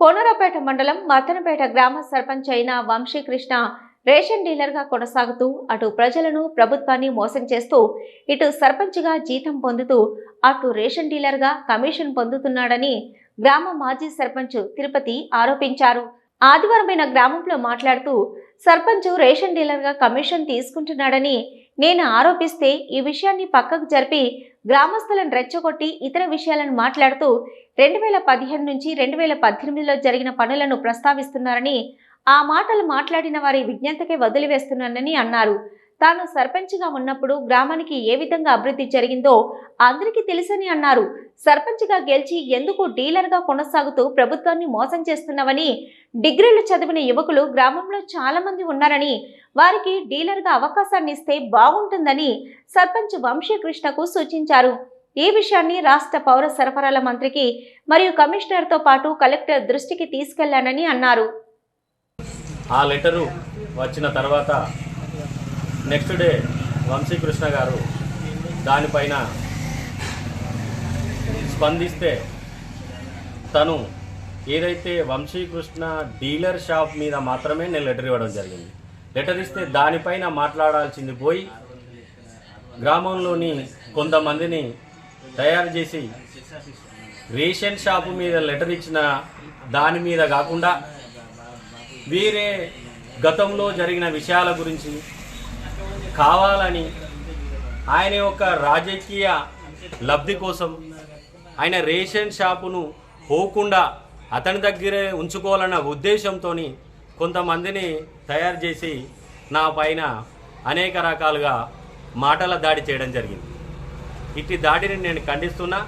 కోనరాపేట మండలం మతనపేట గ్రామ సర్పంచ్ అయిన వంశీకృష్ణ రేషన్ డీలర్గా కొనసాగుతూ అటు ప్రజలను ప్రభుత్వాన్ని మోసం చేస్తూ ఇటు సర్పంచ్గా జీతం పొందుతూ అటు రేషన్ డీలర్గా కమిషన్ పొందుతున్నాడని గ్రామ మాజీ సర్పంచ్ తిరుపతి ఆరోపించారు. ఆదివారమైన గ్రామంలో మాట్లాడుతూ సర్పంచ్ రేషన్ డీలర్గా కమిషన్ తీసుకుంటున్నాడని నేను ఆరోపిస్తే ఈ విషయాన్ని పక్కకు జరిపి గ్రామస్తులను రెచ్చగొట్టి ఇతర విషయాలను మాట్లాడుతూ రెండు వేల పదిహేను నుంచి రెండు వేల పద్దెనిమిదిలో జరిగిన పనులను ప్రస్తావిస్తున్నారని ఆ మాటలు మాట్లాడిన వారి విజ్ఞతకే వదిలివేస్తున్నానని అన్నారు. తాను సర్పంచ్గా ఉన్నప్పుడు గ్రామానికి ఏ విధంగా అభివృద్ధి జరిగిందో అందరికీ తెలుసని అన్నారు. సర్పంచ్గా గెలిచి ఎందుకు డీలర్గా కొనసాగుతూ ప్రభుత్వాన్ని మోసం చేస్తున్నావని డిగ్రీలు చదివిన యువకులు గ్రామంలో చాలా మంది ఉన్నారని వారికి డీలర్గా అవకాశాన్ని ఇస్తే బాగుంటుందని సర్పంచ్ వంశీకృష్ణకు సూచించారు. ఈ విషయాన్ని రాష్ట్ర పౌర సరఫరాల మంత్రికి మరియు కమిషనర్తో పాటు కలెక్టర్ దృష్టికి తీసుకెళ్ళానని అన్నారు. ఆ లెటరు వచ్చిన తర్వాత నెక్స్ట్ డే వంశీకృష్ణ గారు దానిపైన స్పందిస్తే తను ఏదైతే వంశీకృష్ణ డీలర్ షాప్ మీద మాత్రమే నేను లెటర్ ఇవ్వడం జరిగింది. లెటర్ ఇస్తే దానిపైన మాట్లాడాల్సింది పోయి గ్రామంలోని కొంతమందిని తయారు చేసి రేషన్ షాపు మీద లెటర్ ఇచ్చిన దాని మీద కాకుండా వేరే గతంలో జరిగిన విషయాల గురించి కావాలని ఆయన యొక్క రాజకీయ లబ్ధి కోసం ఆయన రేషన్ షాపును పోకుండా అతని దగ్గరే ఉంచుకోవాలన్న ఉద్దేశంతో కొంతమందిని తయారు చేసి నా పైన అనేక రకాలుగా మాటల దాడి చేయడం జరిగింది. ఇట్టి దాడిని నేను ఖండిస్తున్నా.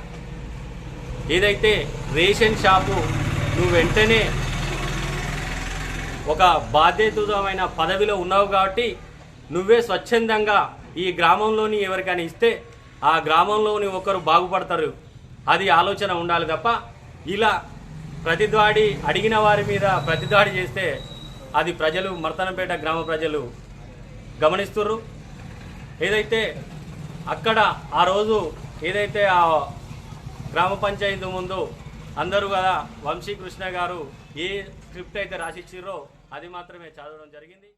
ఏదైతే రేషన్ షాపు నువ్వు వెంటనే ఒక బాధ్యతమైన పదవిలో ఉన్నావు కాబట్టి నువ్వే స్వచ్ఛందంగా ఈ గ్రామంలోని ఎవరికైనా ఇస్తే ఆ గ్రామంలోని ఒకరు బాగుపడతారు. అది ఆలోచన ఉండాలి తప్ప ఇలా ప్రతిదాడి అడిగిన వారి మీద ప్రతిదాడి చేస్తే అది ప్రజలు మర్తనపేట గ్రామ ప్రజలు గమనిస్తుర్రు. ఏదైతే అక్కడ ఆ రోజు ఏదైతే ఆ గ్రామ పంచాయతీ ముందు అందరూ కదా వంశీకృష్ణ గారు ఏ స్క్రిప్ట్ అయితే రాసిచ్చిర్రో అది మాత్రమే చదవడం జరిగింది.